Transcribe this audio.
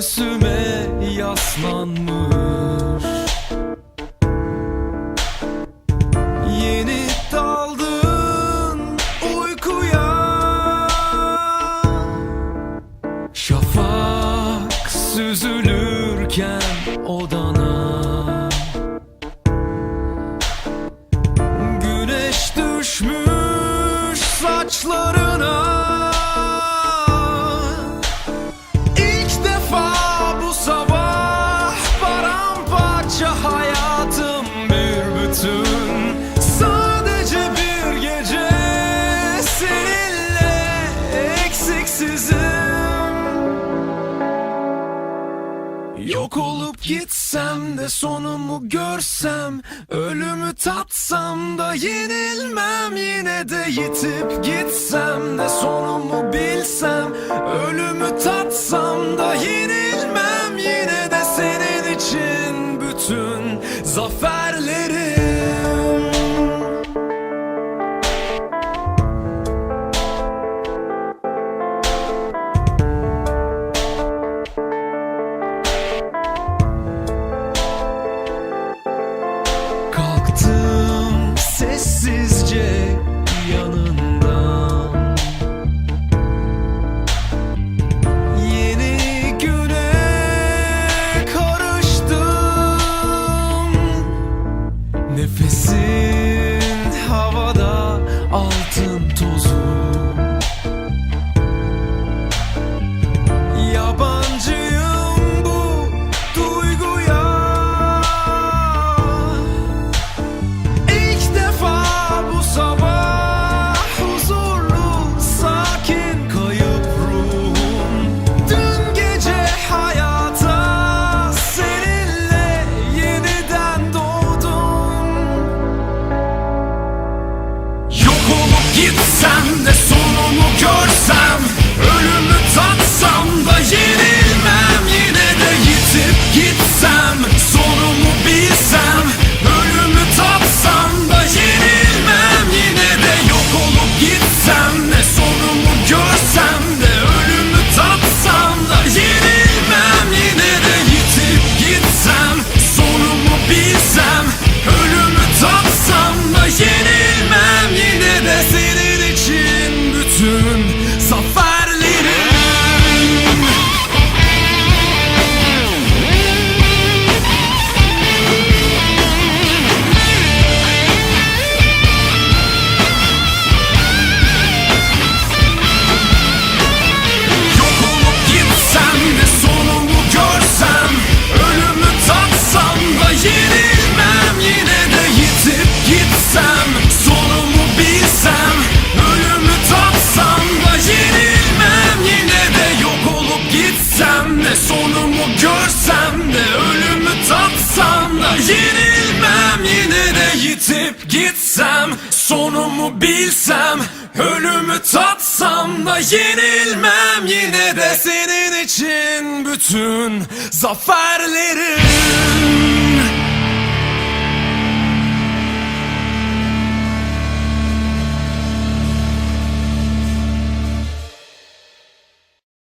göğsüme yaslanmış. Yeni daldın uykuya Şafak süzülürken odana Yok olup gitsem de sonumu görsem Ölümü tatsam da yenilmem. Yine de yitip gitsem de sonumu bilsem Ölümü Nefesin havada. de sonumu görsem de ölümü tatsam da Yenilmem yine de yitip gitsem Sonumu bilsem Ölümü tatsam da yenilmem yine de senin için bütün zaferlerim.